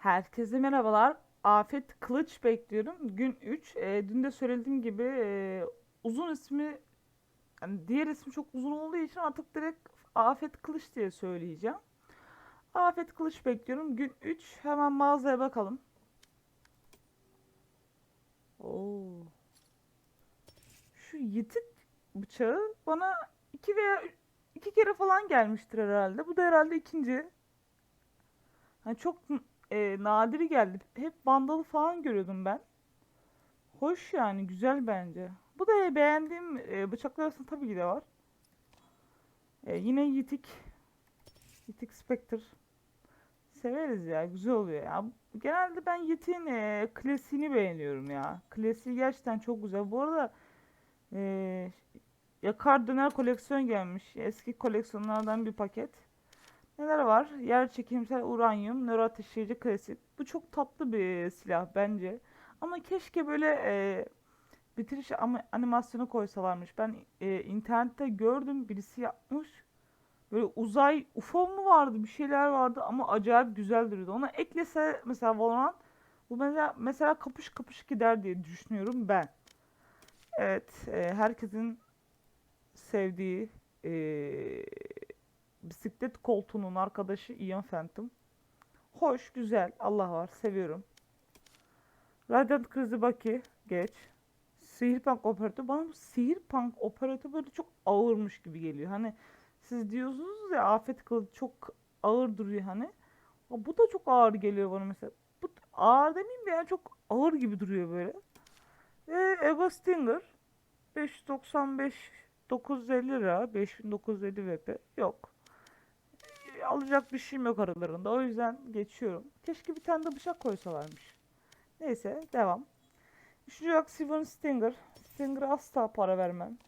Herkese merhabalar. Afet Kılıç bekliyorum. Gün 3. dün de söylediğim gibi e, uzun ismi yani diğer ismi çok uzun olduğu için artık direkt Afet Kılıç diye söyleyeceğim. Afet Kılıç bekliyorum. Gün 3. Hemen mağazaya bakalım. Oo. Şu yitik bıçağı bana iki veya iki kere falan gelmiştir herhalde. Bu da herhalde ikinci. Hani çok e, nadiri geldi. Hep vandalı falan görüyordum ben. Hoş yani güzel bence. Bu da beğendiğim e, bıçaklar arasında tabii ki de var. E, yine Yitik. Yitik Spectre. Severiz ya güzel oluyor ya. Genelde ben Yitik'in e, klasiğini beğeniyorum ya. Klasiği gerçekten çok güzel. Bu arada e, Yakar Döner koleksiyon gelmiş. Eski koleksiyonlardan bir paket. Neler var? Yer çekimsel uranyum, nöro ateşleyici klasik. Bu çok tatlı bir silah bence. Ama keşke böyle e, bitiriş animasyonu koysalarmış. Ben e, internette gördüm birisi yapmış. Böyle uzay UFO mu vardı bir şeyler vardı ama acayip güzel duruyordu. Ona eklese mesela Valorant bu mesela, mesela kapış kapış gider diye düşünüyorum ben. Evet, e, herkesin sevdiği e, bisiklet koltuğunun arkadaşı Ian Phantom. Hoş, güzel, Allah var, seviyorum. Radiant Krizi Baki, geç. Sihirpunk operatör, bana bu Sihirpunk operatör böyle çok ağırmış gibi geliyor. Hani siz diyorsunuz ya Afet Kılıç çok ağır duruyor hani. Bu da çok ağır geliyor bana mesela. Bu ağır demeyeyim de yani çok ağır gibi duruyor böyle. Ve Ego Stinger 595 950 lira 5950 VP yok alacak bir şeyim yok aralarında. O yüzden geçiyorum. Keşke bir tane de bıçak koysalarmış. Neyse devam. Üçüncü olarak Silver Stinger. Stinger'a asla para vermem.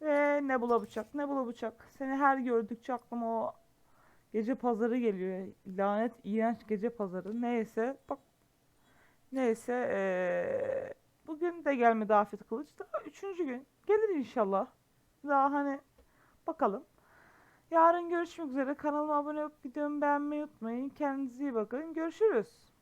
Ve Nebula bıçak. Nebula bıçak. Seni her gördükçe aklıma o gece pazarı geliyor. Lanet iğrenç gece pazarı. Neyse bak. Neyse ee, bugün de gelmedi Afet Kılıç. Daha üçüncü gün. Gelir inşallah. Daha hani bakalım. Yarın görüşmek üzere. Kanalıma abone olup videomu beğenmeyi unutmayın. Kendinize iyi bakın. Görüşürüz.